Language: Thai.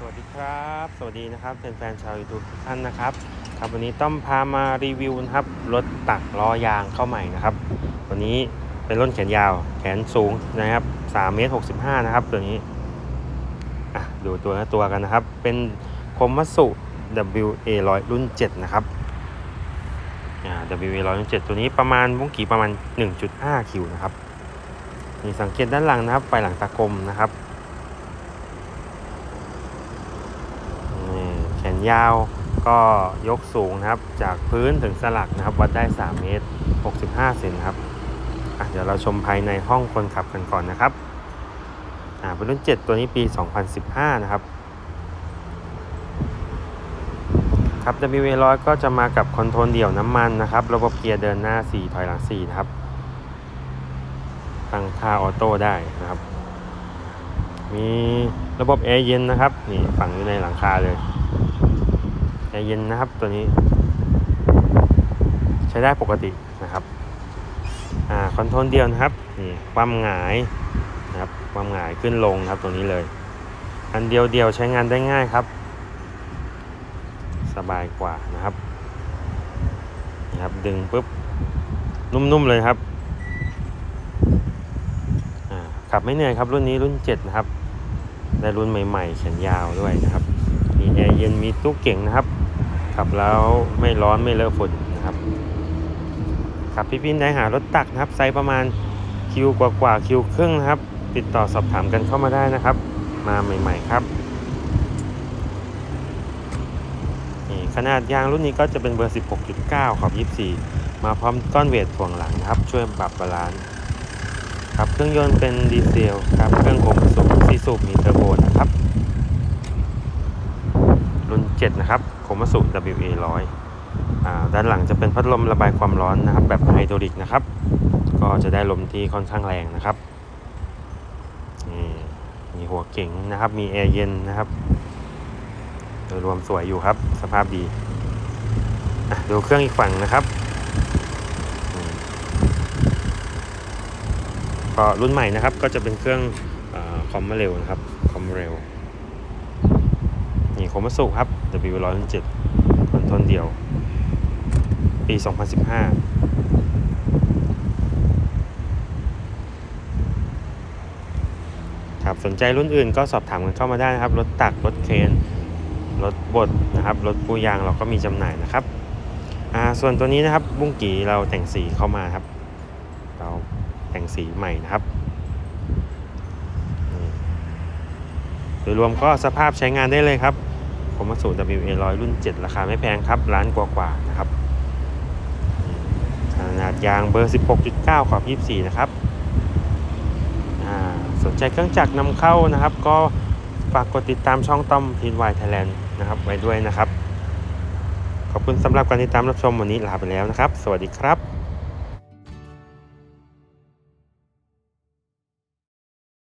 สวัสดีครับ สวัสดีนะครับแฟนๆชาว YouTube ทุกท่านนะครับ ครับวันนี้ต้อมพามารีวิวนะครับรถตักล้อยางเข้าใหม่นะครับ วันนี้เป็นรุ่นแขนยาวแขนสูงนะครับ3เมตร65นะครับตัวนี้อะดูตัวละตัวกันนะครับ เป็นคมมัสุ WA 100รุ่น7นะครับอ่า WA 100รุ่น7ตัวนี้ประมาณมุ้งกี่ประมาณ 1.5 คิวนะครับนี่สังเกตด้านหลังนะครับไฟหลังตากลมนะครับ นี่แขน ยาวก็ยกสูงนะครับ จากพื้นถึงสลักนะครับ วัดได้ 3 เมตร 65 เซนครับเดี๋ยวเราชมภายในห้องคนขับกันก่อนนะครับอ่าเป็นรุ่น 7 ตัวนี้ปี 2015 นะครับ ครับ W100 ก็จะมากับคอนโทรลเดี่ยวน้ำมันนะครับ ระบบเกียร์เดินหน้า 4 ถอยหลัง 4 นะครับตั้งค่าออโต้ได้นะครับ มีระบบแอร์เย็นนะครับ นี่ ฝังอยู่ในหลังคาเลย เย็นนะครับตัวนี้ ใช้ได้ปกตินะครับอ่าคอนโทรลเดียวนะครับนี่ความหงายนะครับความหงายขึ้นลงครับตัวนี้เลย อันเดียวเดียวใช้งานได้ง่ายครับ สบายกว่านะครับนะครับดึงปุ๊บนุ่มๆเลยครับขับไม่เหนื่อยครับรุ่นนี้รุ่น 7 นะครับ ได้รุ่นใหม่ๆแขนยาวด้วยนะครับ มีแอร์เย็นมีตู้เก่งนะครับ ขับแล้วไม่ร้อนไม่เลอะฝุ่นนะครับขับพี่พินได้หารถตักนะครับไซส์ประมาณคิวกว่าๆคิวครึ่งนะครับ ติดต่อสอบถามกันเข้ามาได้นะครับ มาใหม่ ๆ ครับนี่ขนาดยางรุ่นนี้ก็จะเป็นเบอร์ 16.9 ขอบ 24 มาพร้อมก้อนเวทถ่วงหลังครับ ช่วยปรับบาลานซ์ครับเครื่องยนต์เป็นดีเซลครับเครื่องโคมสูบซีสูบมีเทอร์โบนะครับ รุ่น 7 นะครับ คมสู WA 100อ่าด้านหลังจะเป็นพัดลมระบายความร้อนนะครับ แบบไฮดรอลิกนะครับ ก็จะได้ลมที่ค่อนข้างแรงนะครับมีหัวเก๋งนะครับ มีแอร์เย็นนะครับโดยรวมสวยอยู่ครับ สภาพดีดูเครื่องอีกฝั่งนะครับ ก็รุ่นใหม่นะครับก็จะเป็นเครื่องอคอมมเร็วนะครับ คอมเร็ว นี่คอมมาสุครับ W 1 0 7 คอนทรลเดียว ปี 2015 ครับสนใจรุ่นอื่นก็สอบถามกันเข้ามาได้นะครับ รถตัก รถเคนรถบดนะครับ รถปูยางเราก็มีจำหน่ายนะครับ อ่า ส่วนตัวนี้นะครับ บุ้งกีเราแต่งสีเข้ามาครับ เราแต่งสีใหม่นะครับโดยรวมก็สภาพใช้งานได้เลยครับ ผมมาสู่ WA 100 รุ่น 7 ราคาไม่แพงครับ ร้านกว่าๆนะครับ ขนาดยางเบอร์ 16.9 ขอบ 24 นะครับ สนใจเครื่องจักรนำเข้านะครับ ก็ฝากกดติดตามช่องต้อมทีนวายไทยแลนด์นะครับไว้ด้วยนะครับ ขอบคุณสำหรับการติดตามรับชมวันนี้ลาไปแล้วนะครับ สวัสดีครับ